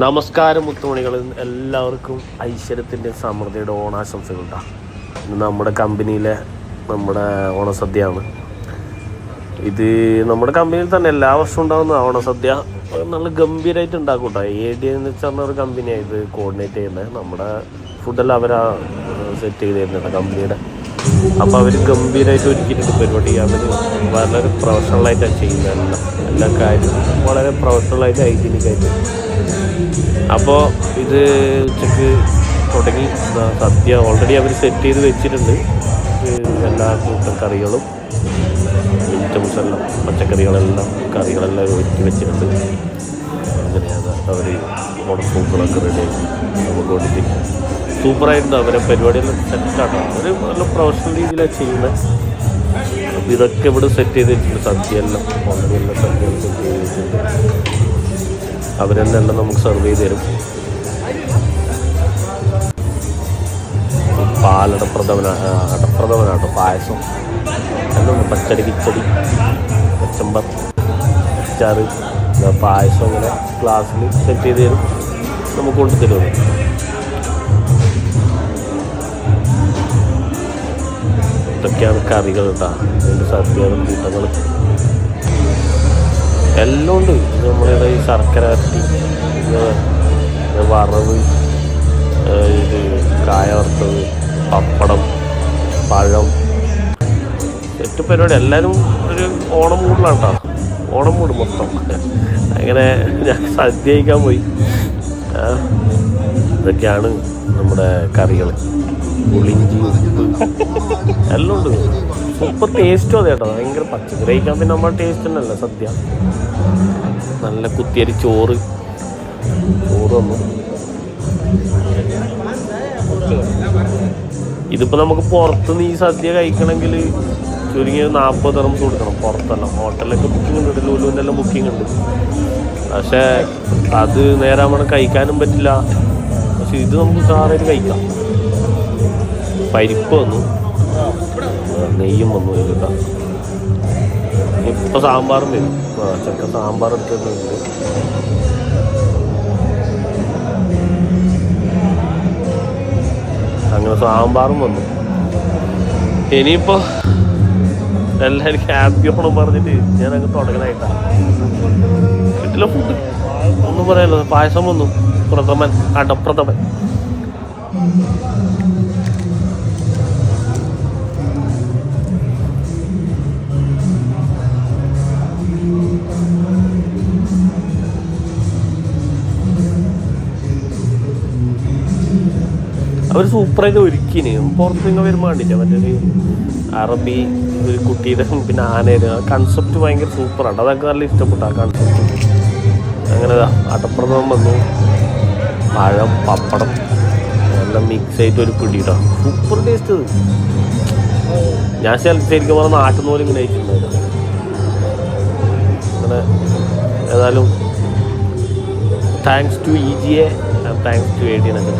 നമസ്കാരം മുത്തുമണികൾ എല്ലാവർക്കും ഐശ്വര്യത്തിന്റെ സമൃദ്ധിയുടെ ഓണാശംസകൾ ഇന്ന് നമ്മുടെ കമ്പനിയിലെ നമ്മുടെ ഓണസദ്യയാണ്. ഇത് നമ്മുടെ കമ്പനിയിൽ തന്നെ എല്ലാ വർഷവും ഉണ്ടാകുന്ന ഓണസദ്യ. നല്ല ഗംഭീരമായിട്ട് ഉണ്ടാക്കും കേട്ടോ എ ഡി എന്ന് വെച്ചാൽ ഒരു കമ്പനിയാണ് ഇത് കോർഡിനേറ്റ് ചെയ്യുന്നത്. നമ്മുടെ ഫുഡെല്ലാം അവരാ സെറ്റ് ചെയ്ത് തരുന്നുണ്ട് കമ്പനിയുടെ. അപ്പോൾ അവർ ഗംഭീരമായിട്ട് ഒരുക്കിയിട്ടുണ്ട് പരിപാടി. അവർ വളരെ പ്രൊഫഷണലായിട്ടാണ് ചെയ്യുന്നത് എല്ലാ കാര്യവും വളരെ പ്രൊഫഷണലായിട്ട് ഹൈജീനിക്കായിട്ട് അപ്പോൾ ഇത് ഉച്ചയ്ക്ക് തുടങ്ങി. സദ്യ ഓൾറെഡി അവർ സെറ്റ് ചെയ്ത് വെച്ചിട്ടുണ്ട്. എല്ലാ കൂട്ടം കറികളും വെജിറ്റബിൾസ് എല്ലാം പച്ചക്കറികളെല്ലാം കറികളെല്ലാം ഒരുക്കി വെച്ചിട്ടുണ്ട്. അങ്ങനെയാണ് അവർ ഓണം സൂപ്പറൊക്കെ റെഡിയാക്കി നമുക്ക് വേണ്ടിയിട്ട് സൂപ്പറായിട്ടുണ്ട് അവരെ പരിപാടിയെല്ലാം സെറ്റാട്ടോ അവർ നല്ല പ്രൊഫഷണൽ രീതിയിലാണ് ചെയ്യുന്നത് അപ്പോൾ ഇതൊക്കെ ഇവിടെ സെറ്റ് ചെയ്ത് വെച്ചിട്ടുണ്ട്. സദ്യയെല്ലാം എല്ലാം സദ്യ സെറ്റ് ചെയ്ത് വെച്ചിട്ടുണ്ട്. അവരെന്നെ എല്ലാം നമുക്ക് സെർവ് ചെയ്ത് തരും. പാലടപ്രഥമന അടപ്രഥമനാട്ടോ പായസം. എല്ലാം പച്ചടി കിച്ചടി പച്ചമ്പർ അച്ചാറ്. പായസം അങ്ങനെ ഗ്ലാസ്സിൽ സെറ്റ് ചെയ്ത് തരും. നമുക്ക് കൊണ്ട് തരും ഇതൊക്കെയാണ് കറികൾ കേട്ടോ അതിന്റെ സദ്യകളും കൂട്ടങ്ങൾ എല്ലാം ഉണ്ട്. നമ്മളിവിടെ ഈ ശർക്കര അരട്ടി വറവ് ഇത് കായ വറുത്തത് പപ്പടം പഴം. സെറ്റ് പരിപാടി. എല്ലാവരും ഒരു ഓണം കൂടുതലാണ് കേട്ടോ ഓണം കൂടും മൊത്തം. അങ്ങനെ ഞാൻ സദ്യ കഴിക്കാൻ പോയി. ഇതൊക്കെയാണ് നമ്മുടെ കറികൾ. പുളിഞ്ചി എല്ലാം ഉണ്ട്. സൂപ്പർ ടേസ്റ്റും അതെ കേട്ടോ. ഭയങ്കര പച്ചക്കറി കഴിക്കാൻ പിന്നെ നമ്മുടെ ടേസ്റ്റ് തന്നെയല്ല സദ്യ. നല്ല കുത്തിയരി ചോറ്. ചോറ് വന്നു. ഇതിപ്പോൾ നമുക്ക് പുറത്തുനിന്ന് ഈ സദ്യ കഴിക്കണമെങ്കിൽ ചുരുങ്ങിയ നാൽപ്പത് തെറംസ് കൊടുക്കണം. പുറത്തല്ല. ഹോട്ടലിലൊക്കെ ബുക്കിംഗ് ഉണ്ട്. ലുലുവിന്റെ എല്ലാം ബുക്കിംഗ് ഉണ്ട്. പക്ഷേ അത് നേരെ നേരാവണ്ണം കഴിക്കാനും പറ്റില്ല. പക്ഷെ ഇത് നമുക്ക് സാറായിട്ട് കഴിക്കാം. പരിപ്പ് വന്നു. നെയ്യും വന്നു ഇതിട്ടാ ഇപ്പം സാമ്പാറും വരും. ആ ചക്ക സാമ്പാർ എടുത്തിട്ടുണ്ട്. അങ്ങനെ സാമ്പാറും വന്നു. ഇനിയിപ്പോ എല്ലാവർക്കും ഹാപ്പി ഓണം പറഞ്ഞിട്ട് ഞാൻ അങ്ങ് തുടങ്ങണായിട്ടാ കിട്ടില്ല ഫുഡ് ഒന്നും പറയാനുള്ളത് പായസം വന്നു. പ്രഥമൻ അടപ്രഥമൻ. അവർ സൂപ്പറായിട്ട് ഒരുക്കിന്. പുറത്ത് നിങ്ങൾ വരുമ്പോൾ കണ്ടില്ല? മറ്റേ അറബി ഒരു കുട്ടിയുടെ പിന്നെ ആനയുടെ ആ കൺസെപ്റ്റ് ഭയങ്കര സൂപ്പറാണ് അതൊക്കെ നല്ല ഇഷ്ടപ്പെട്ടു ആ കൺസെപ്റ്റ് അങ്ങനെ അടപ്രഥമം വന്നു. പഴം പപ്പടം എല്ലാം മിക്സ് ആയിട്ട് ഒരു പിടിയിട്ടോ സൂപ്പർ ടേസ്റ്റ് ഞാൻ ശരി- ശരിക്കും പറഞ്ഞ നാട്ടിൽ നിന്ന് പോലും ഇങ്ങനെ അങ്ങനെ ഏതായാലും thanks to E G A thanks to A D എന്നൊക്കെ